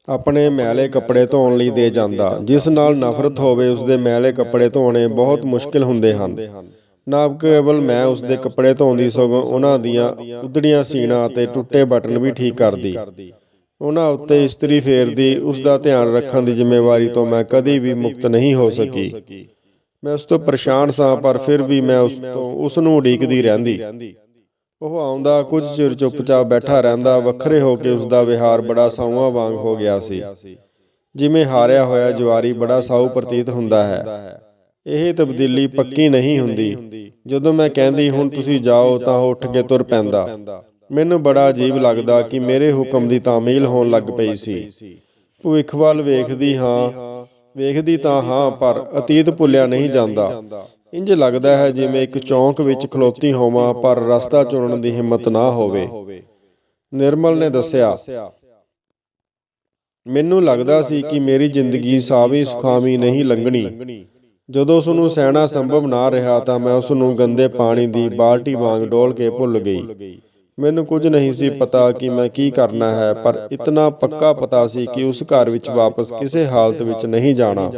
ਆਪਣੇ ਮੈਲੇ ਕੱਪੜੇ ਧੋਣ ਲਈ ਦੇ ਜਾਂਦਾ ਜਿਸ ਨਾਲ ਨਫ਼ਰਤ ਹੋਵੇ ਉਸ ਦੇ ਮੈਲੇ ਕੱਪੜੇ ਧੋਣੇ ਬਹੁਤ ਮੁਸ਼ਕਿਲ ਹੁੰਦੇ ਹਨ। ਨਾ ਕੇਵਲ ਮੈਂ ਉਸ ਦੇ ਕੱਪੜੇ ਧੋਂਦੀ ਸਗੋਂ ਉਹਨਾਂ ਦੀਆਂ ਉਧੜੀਆਂ ਸੀਣਾ ਅਤੇ ਟੁੱਟੇ ਬਟਨ ਵੀ ਠੀਕ ਕਰਦੀ। ਉਹਨਾਂ ਉੱਤੇ ਇਸਤਰੀ ਫੇਰਦੀ ਉਸ ਦਾ ਧਿਆਨ ਰੱਖਣ ਦੀ ਜ਼ਿੰਮੇਵਾਰੀ ਤੋਂ ਮੈਂ ਕਦੀ ਵੀ ਮੁਕਤ ਨਹੀਂ ਹੋ ਸਕੀ। ਮੈਂ ਉਸ ਤੋਂ ਪਰੇਸ਼ਾਨ ਸਾਂ, ਪਰ ਫਿਰ ਵੀ ਮੈਂ ਉਸ ਤੋਂ ਉਸ ਨੂੰ ਉਡੀਕਦੀ ਰਹਿੰਦੀ। ਉਹ ਆਉਂਦਾ, ਕੁਝ ਚਿਰ ਚੁੱਪਚਾਪ ਬੈਠਾ ਰਹਿੰਦਾ, ਵੱਖਰੇ ਹੋ ਕੇ ਉਸ ਦਾ ਵਿਹਾਰ ਬੜਾ ਸਾਊਆਂ ਵਾਂਗ ਹੋ ਗਿਆ ਸੀ। ਜਿਵੇਂ ਹਾਰਿਆ ਹੋਇਆ ਜਵਾਰੀ ਬੜਾ ਸਾਊ ਪ੍ਰਤੀਤ ਹੁੰਦਾ ਹੈ। ਇਹ ਤਬਦੀਲੀ ਪੱਕੀ ਨਹੀਂ ਹੁੰਦੀ। ਜਦੋਂ ਮੈਂ ਕਹਿੰਦੀ, ਹੁਣ ਤੁਸੀਂ ਜਾਓ, ਤਾਂ ਉਹ ਉੱਠ ਕੇ ਤੁਰ ਪੈਂਦਾ। ਮੈਨੂੰ ਬੜਾ ਅਜੀਬ ਲੱਗਦਾ ਕਿ ਮੇਰੇ ਹੁਕਮ ਦੀ ਤਾਮੀਲ ਹੋਣ ਲੱਗ ਪਈ ਸੀ। ਭਵਿੱਖ ਵੱਲ ਵੇਖਦੀ ਹਾਂ, ਵੇਖਦੀ ਤਾਂ ਹਾਂ, ਪਰ ਅਤੀਤ ਭੁੱਲਿਆ ਨਹੀਂ ਜਾਂਦਾ। ਇੰਜ ਲੱਗਦਾ ਹੈ ਜਿਵੇਂ ਇੱਕ ਚੌਂਕ ਵਿੱਚ ਖਲੋਤੀ ਹੋਵਾਂ, ਪਰ ਰਸਤਾ ਚੁਣਨ ਦੀ ਹਿੰਮਤ ਨਾ ਹੋਵੇ। ਨਿਰਮਲ ਨੇ ਦੱਸਿਆ, ਮੈਨੂੰ ਲੱਗਦਾ ਸੀ ਕਿ ਮੇਰੀ ਜ਼ਿੰਦਗੀ ਸਾਵੀ ਸੁਖਾਵੀ ਨਹੀਂ ਲੰਘਣੀ। ਜਦੋਂ ਉਸ ਨੂੰ ਸਹਿਣਾ ਸੰਭਵ ਨਾ ਰਿਹਾ ਤਾਂ ਮੈਂ ਉਸ ਨੂੰ ਗੰਦੇ ਪਾਣੀ ਦੀ ਬਾਲਟੀ ਵਾਂਗ ਡੋਲ ਕੇ ਭੁੱਲ ਗਈ। ਮੈਨੂੰ ਕੁਝ ਨਹੀਂ ਸੀ ਪਤਾ ਕਿ ਮੈਂ ਕੀ ਕਰਨਾ ਹੈ, ਪਰ ਇਤਨਾ ਪੱਕਾ ਪਤਾ ਸੀ ਕਿ ਉਸ ਘਰ ਵਿੱਚ ਵਾਪਸ ਕਿਸੇ ਹਾਲਤ ਵਿੱਚ ਨਹੀਂ ਜਾਣਾ।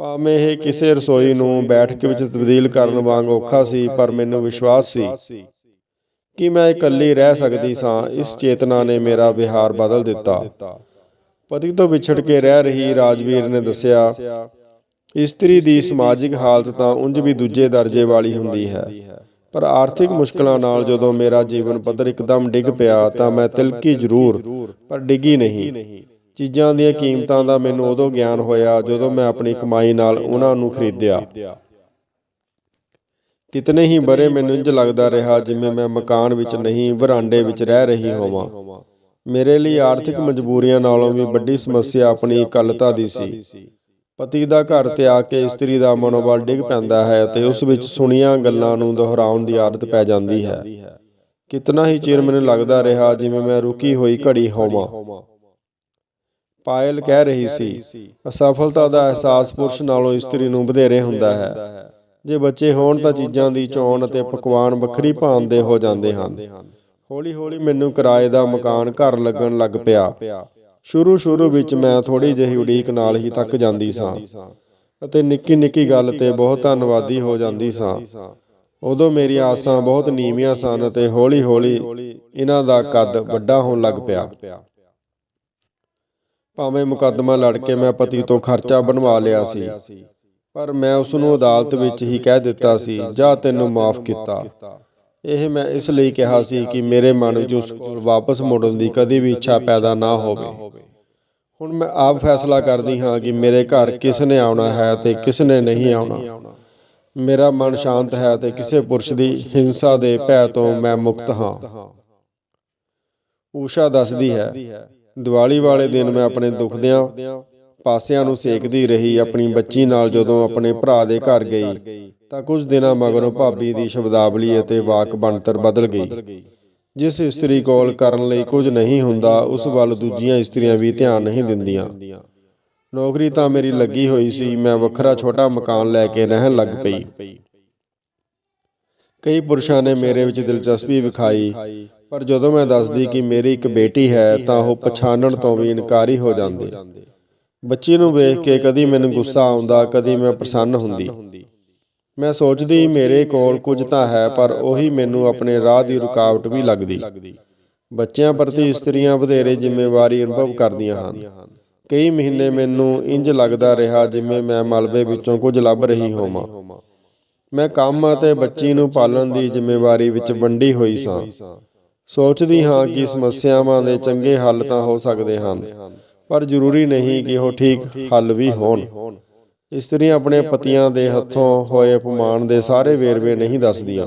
ਭਾਵੇਂ ਇਹ ਕਿਸੇ ਰਸੋਈ ਨੂੰ ਬੈਠਕ ਵਿੱਚ ਤਬਦੀਲ ਕਰਨ ਵਾਂਗ ਔਖਾ ਸੀ, ਪਰ ਮੈਨੂੰ ਵਿਸ਼ਵਾਸ ਸੀ ਕਿ ਮੈਂ ਇਕੱਲੀ ਰਹਿ ਸਕਦੀ ਸਾਂ, ਇਸ ਚੇਤਨਾ ਨੇ ਮੇਰਾ ਵਿਹਾਰ ਬਦਲ ਦਿੱਤਾ। ਪਤੀ ਤੋਂ ਵਿਛੜ ਕੇ ਰਹਿ ਰਹੀ ਰਾਜਵੀਰ ਨੇ ਦੱਸਿਆ, ਇਸਤਰੀ ਦੀ ਸਮਾਜਿਕ ਹਾਲਤ ਤਾਂ ਉਂਝ ਵੀ ਦੂਜੇ ਦਰਜੇ ਵਾਲੀ ਹੁੰਦੀ ਹੈ। ਪਰ ਆਰਥਿਕ ਮੁਸ਼ਕਲਾਂ ਨਾਲ ਜਦੋਂ ਮੇਰਾ ਜੀਵਨ ਪੱਧਰ ਇੱਕਦਮ ਡਿੱਗ ਪਿਆ ਤਾਂ ਮੈਂ ਤਿਲਕੀ ਜ਼ਰੂਰ, ਪਰ ਡਿੱਗੀ ਨਹੀਂ। ਚੀਜ਼ਾਂ ਦੀਆਂ ਕੀਮਤਾਂ ਦਾ ਮੈਨੂੰ ਉਦੋਂ ਗਿਆਨ ਹੋਇਆ ਜਦੋਂ ਮੈਂ ਆਪਣੀ ਕਮਾਈ ਨਾਲ ਉਹਨਾਂ ਨੂੰ ਖਰੀਦਿਆ। ਕਿਤਨੇ ਹੀ ਬਰੇ ਮੈਨੂੰ ਇੰਜ ਲੱਗਦਾ ਰਿਹਾ ਜਿਵੇਂ ਮੈਂ ਮਕਾਨ ਵਿੱਚ ਨਹੀਂ, ਵਰਾਂਡੇ ਵਿੱਚ ਰਹਿ ਰਹੀ ਹੋਵਾਂ। ਮੇਰੇ ਲਈ ਆਰਥਿਕ ਮਜਬੂਰੀਆਂ ਨਾਲੋਂ ਵੀ ਵੱਡੀ ਸਮੱਸਿਆ ਆਪਣੀ ਇਕੱਲਤਾ ਦੀ ਸੀ। ਪਤੀ ਦਾ ਘਰ ਤਿਆਗ ਕੇ ਇਸਤਰੀ ਦਾ ਮਨੋਬਲ ਡਿੱਗ ਪੈਂਦਾ ਹੈ ਅਤੇ ਉਸ ਵਿੱਚ ਸੁਣੀਆਂ ਗੱਲਾਂ ਨੂੰ ਦੁਹਰਾਉਣ ਦੀ ਆਦਤ ਪੈ ਜਾਂਦੀ ਹੈ। ਕਿਤਨਾ ਹੀ ਚਿਰ ਮੈਨੂੰ ਲੱਗਦਾ ਰਿਹਾ ਜਿਵੇਂ ਮੈਂ ਰੁਕੀ ਹੋਈ ਘੜੀ ਹੋਵਾਂ। ਪਾਇਲ ਕਹਿ ਰਹੀ ਸੀ, ਅਸਫਲਤਾ ਦਾ ਅਹਿਸਾਸ ਪੁਰਸ਼ ਨਾਲੋਂ ਇਸਤਰੀ ਨੂੰ ਵਧੇਰੇ ਹੁੰਦਾ ਹੈ। ਜੇ ਬੱਚੇ ਹੋਣ ਤਾਂ ਚੀਜ਼ਾਂ ਦੀ ਚੋਣ ਅਤੇ ਪਕਵਾਨ ਵੱਖਰੀ ਭਾਂਤ ਦੇ ਹੋ ਜਾਂਦੇ ਹਨ। ਹੌਲੀ ਹੌਲੀ ਮੈਨੂੰ ਕਿਰਾਏ ਦਾ ਮਕਾਨ ਘਰ ਲੱਗਣ ਲੱਗ ਪਿਆ। ਸ਼ੁਰੂ ਸ਼ੁਰੂ ਵਿੱਚ ਮੈਂ ਥੋੜੀ ਜਿਹੀ ਉਡੀਕ ਨਾਲ ਹੀ ਥੱਕ ਜਾਂਦੀ ਸਾਂ। ਅਤੇ ਨਿੱਕੀ ਨਿੱਕੀ ਗੱਲ ਤੇ ਬਹੁਤ ਧੰਨਵਾਦੀ ਹੋ ਜਾਂਦੀ ਸਾਂ। ਉਦੋਂ ਮੇਰੀਆਂ ਆਸਾਂ ਬਹੁਤ ਨੀਵੀਆਂ ਸਨ ਅਤੇ ਹੌਲੀ ਹੌਲੀ ਇਹਨਾਂ ਦਾ ਕੱਦ ਵੱਡਾ ਹੋਣ ਲੱਗ ਪਿਆ। ਭਾਵੇਂ ਮੁਕੱਦਮਾ ਲੜ ਕੇ ਮੈਂ ਪਤੀ ਤੋਂ ਖਰਚਾ ਬਣਵਾ ਲਿਆ ਸੀ। ਪਰ ਮੈਂ ਉਸ ਨੂੰ ਅਦਾਲਤ ਵਿੱਚ ਹੀ ਕਹਿ ਦਿੱਤਾ ਸੀ ਜਾਂ ਤੈਨੂੰ ਮਾਫ ਕੀਤਾ। ਇਹ ਮੈਂ ਇਸ ਲਈ ਕਿਹਾ ਸੀ ਕਿ ਮੇਰੇ ਮਨ ਵਿੱਚ ਉਸ ਕੋਲ ਵਾਪਸ ਮੁੜਨ ਦੀ ਕਦੇ ਵੀ ਇੱਛਾ ਪੈਦਾ ਨਾ ਹੋਵੇ। ਹੁਣ ਮੈਂ ਆਪ ਫੈਸਲਾ ਕਰਦੀ ਹਾਂ ਕਿ ਮੇਰੇ ਘਰ ਕਿਸ ਨੇ ਆਉਣਾ ਹੈ ਤੇ ਕਿਸ ਨੇ ਨਹੀਂ ਆਉਣਾ। ਮੇਰਾ ਮਨ ਸ਼ਾਂਤ ਹੈ ਤੇ ਕਿਸੇ ਪੁਰਸ਼ ਦੀ ਹਿੰਸਾ ਦੇ ਭੈ ਤੋਂ ਮੈਂ ਮੁਕਤ ਹਾਂ। ਊਸ਼ਾ ਦੱਸਦੀ ਹੈ, ਦੀਵਾਲੀ ਵਾਲੇ ਦਿਨ ਮੈਂ ਆਪਣੇ ਦੁਖਦਿਆਂ ਪਾਸਿਆਂ ਨੂੰ ਸੇਕਦੀ ਰਹੀ ਆਪਣੀ ਬੱਚੀ ਨਾਲ ਜਦੋਂ ਆਪਣੇ ਭਰਾ ਦੇ ਘਰ ਗਈ, ਤਾਂ ਕੁਝ ਦਿਨਾਂ ਮਗਰੋਂ ਭਾਬੀ ਦੀ ਸ਼ਬਦਾਵਲੀ ਅਤੇ ਵਾਕ ਬਣਤਰ ਬਦਲ ਗਈ। ਜਿਸ ਇਸਤਰੀ ਕੋਲ ਕਰਨ ਲਈ ਕੁਝ ਨਹੀਂ ਹੁੰਦਾ, ਉਸ ਵੱਲ ਦੂਜੀਆਂ ਇਸਤਰੀਆਂ ਵੀ ਧਿਆਨ ਨਹੀਂ ਦਿੰਦੀਆਂ। ਨੌਕਰੀ ਤਾਂ ਮੇਰੀ ਲੱਗੀ ਹੋਈ ਸੀ, ਮੈਂ ਵੱਖਰਾ ਛੋਟਾ ਮਕਾਨ ਲੈ ਕੇ ਰਹਿਣ ਲੱਗ ਪਈ। ਕਈ ਪੁਰਸ਼ਾਂ ਨੇ ਮੇਰੇ ਵਿੱਚ ਦਿਲਚਸਪੀ ਵਿਖਾਈ, ਪਰ ਜਦੋਂ ਮੈਂ ਦੱਸਦੀ ਕਿ ਮੇਰੀ ਇੱਕ ਬੇਟੀ ਹੈ, ਤਾਂ ਉਹ ਪਛਾਣਨ ਤੋਂ ਵੀ ਇਨਕਾਰੀ ਹੋ ਜਾਂਦੇ। ਬੱਚੀ ਨੂੰ ਵੇਖ ਕੇ ਕਦੀ ਮੈਨੂੰ ਗੁੱਸਾ ਆਉਂਦਾ, ਕਦੀ ਮੈਂ ਪ੍ਰਸੰਨ ਹੁੰਦੀ। ਮੈਂ ਸੋਚਦੀ, ਮੇਰੇ ਕੋਲ ਕੁਝ ਤਾਂ ਹੈ, ਪਰ ਉਹੀ ਮੈਨੂੰ ਆਪਣੇ ਰਾਹ ਦੀ ਰੁਕਾਵਟ ਵੀ ਲੱਗਦੀ। ਬੱਚਿਆਂ ਪ੍ਰਤੀ ਇਸਤਰੀਆਂ ਵਧੇਰੇ ਜ਼ਿੰਮੇਵਾਰੀ ਅਨੁਭਵ ਕਰਦੀਆਂ ਹਨ। ਕਈ ਮਹੀਨੇ ਮੈਨੂੰ ਇੰਜ ਲੱਗਦਾ ਰਿਹਾ ਜਿਵੇਂ ਮੈਂ ਮਲਬੇ ਵਿੱਚੋਂ ਕੁਝ ਲੱਭ ਰਹੀ ਹੋਵਾਂ। ਮੈਂ ਕੰਮ ਅਤੇ ਬੱਚੀ ਨੂੰ ਪਾਲਣ ਦੀ ਜ਼ਿੰਮੇਵਾਰੀ ਵਿੱਚ ਵੰਡੀ ਹੋਈ ਸਾਂ। ਸੋਚਦੀ ਹਾਂ ਕਿ ਸਮੱਸਿਆਵਾਂ ਦੇ ਚੰਗੇ ਹੱਲ ਤਾਂ ਹੋ ਸਕਦੇ ਹਨ। ਪਰ ਜ਼ਰੂਰੀ ਨਹੀਂ ਕਿ ਉਹ ਠੀਕ ਹੱਲ ਵੀ ਹੋਣ। ਇਸਤਰੀਆਂ ਆਪਣੇ ਪਤੀਆਂ ਦੇ ਹੱਥੋਂ ਹੋਏ ਅਪਮਾਨ ਦੇ ਸਾਰੇ ਵੇਰਵੇ ਨਹੀਂ ਦੱਸਦੀਆਂ।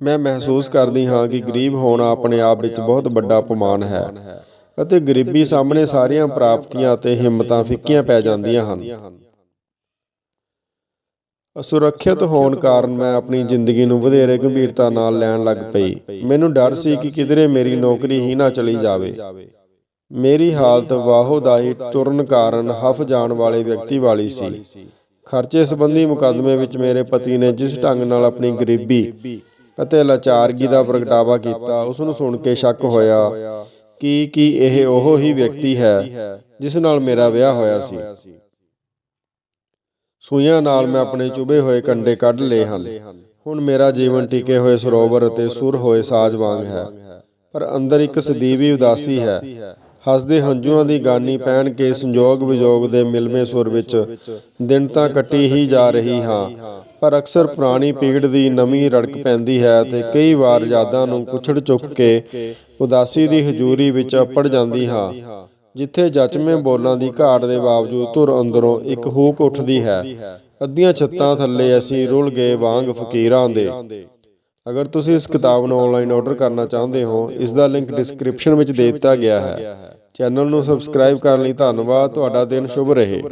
ਮੈਂ ਮਹਿਸੂਸ ਕਰਦੀ ਹਾਂ ਕਿ ਗਰੀਬ ਹੋਣਾ ਆਪਣੇ ਆਪ ਵਿੱਚ ਬਹੁਤ ਵੱਡਾ ਅਪਮਾਨ ਹੈ ਅਤੇ ਗਰੀਬੀ ਸਾਹਮਣੇ ਸਾਰੀਆਂ ਪ੍ਰਾਪਤੀਆਂ ਅਤੇ ਹਿੰਮਤਾਂ ਫਿੱਕੀਆਂ ਪੈ ਜਾਂਦੀਆਂ ਹਨ। ਅਸੁਰੱਖਿਅਤ ਹੋਣ ਕਾਰਨ ਮੈਂ ਆਪਣੀ ਜ਼ਿੰਦਗੀ ਨੂੰ ਵਧੇਰੇ ਗੰਭੀਰਤਾ ਨਾਲ ਲੈਣ ਲੱਗ ਪਈ। ਮੈਨੂੰ ਡਰ ਸੀ ਕਿ ਕਿਧਰੇ ਮੇਰੀ ਨੌਕਰੀ ਹੀ ਨਾ ਚਲੀ ਜਾਵੇ। ਮੇਰੀ ਹਾਲਤ ਵਾਹੋ ਦਾਈ ਤੁਰਨ ਕਾਰਨ ਹਫ ਜਾਣ ਵਾਲੇ ਵਿਅਕਤੀ ਵਾਲੀ ਸੀ। ਖਰਚੇ ਸੰਬੰਧੀ ਮੁਕੱਦਮੇ ਵਿੱਚ ਮੇਰੇ ਪਤੀ ਨੇ ਜਿਸ ਢੰਗ ਨਾਲ ਆਪਣੀ ਗਰੀਬੀ ਅਤੇ ਲਾਚਾਰਗੀ ਦਾ ਪ੍ਰਗਟਾਵਾ ਕੀਤਾ ਉਸ ਨੂੰ ਸੁਣ ਕੇ ਸ਼ੱਕ ਹੋਇਆ ਕਿ ਕੀ ਇਹ ਉਹ ਹੀ ਵਿਅਕਤੀ ਹੈ ਜਿਸ ਨਾਲ ਮੇਰਾ ਵਿਆਹ ਹੋਇਆ ਸੀ। ਸੂਈਆਂ ਨਾਲ ਮੈਂ ਆਪਣੇ ਚੁਬੇ ਹੋਏ ਕੰਡੇ ਕੱਢ ਲਏ ਹਨ। ਹੁਣ ਮੇਰਾ ਜੀਵਨ ਟਿਕੇ ਹੋਏ ਸਰੋਵਰ ਅਤੇ ਸੁਰ ਹੋਏ ਸਾਜ ਵਾਂਗ ਹੈ। ਪਰ ਅੰਦਰ ਇੱਕ ਸਦੀਵੀ ਉਦਾਸੀ ਹੈ। ਹੱਸਦੇ ਹੰਝੂਆਂ ਦੀ ਗਾਨੀ ਪਹਿਨ ਕੇ ਸੰਜੋਗ ਵਿਜੋਗ ਦੇ ਮਿਲਵੇਂ ਸੁਰ ਵਿੱਚ ਦਿਨ ਤਾਂ ਕੱਟੀ ਹੀ ਜਾ ਰਹੀ ਹਾਂ। ਪਰ ਅਕਸਰ ਪੁਰਾਣੀ ਪੀੜ ਦੀ ਨਵੀਂ ਰੜਕ ਪੈਂਦੀ ਹੈ ਤੇ ਕਈ ਵਾਰ ਯਾਦਾਂ ਨੂੰ ਕੁਛੜ ਚੁੱਕ ਕੇ ਉਦਾਸੀ ਦੀ ਹਜ਼ੂਰੀ ਵਿੱਚ ਅਪੜ ਜਾਂਦੀ ਹਾਂ। ਜਿੱਥੇ ਜਚਵੇਂ ਬੋਲਾਂ ਦੀ ਘਾਟ ਦੇ ਬਾਵਜੂਦ ਧੁਰ ਅੰਦਰੋਂ ਇੱਕ ਹੂਕ ਉੱਠਦੀ ਹੈ। ਅੱਧੀਆਂ ਛੱਤਾਂ ਥੱਲੇ ਅਸੀਂ ਰੁਲ ਗਏ ਵਾਂਗ ਫਕੀਰਾਂ ਦੇ। ਅਗਰ ਤੁਸੀਂ ਇਸ ਕਿਤਾਬ ਨੂੰ ਆਨਲਾਈਨ ਆਰਡਰ ਕਰਨਾ ਚਾਹੁੰਦੇ ਹੋ, ਇਸ ਦਾ ਲਿੰਕ ਡਿਸਕ੍ਰਿਪਸ਼ਨ ਵਿੱਚ ਦੇ ਦਿੱਤਾ ਗਿਆ ਹੈ। ਚੈਨਲ ਨੂੰ ਸਬਸਕ੍ਰਾਈਬ ਕਰਨ ਲਈ ਧੰਨਵਾਦ। ਤੁਹਾਡਾ ਦਿਨ ਸ਼ੁਭ ਰਹੇ।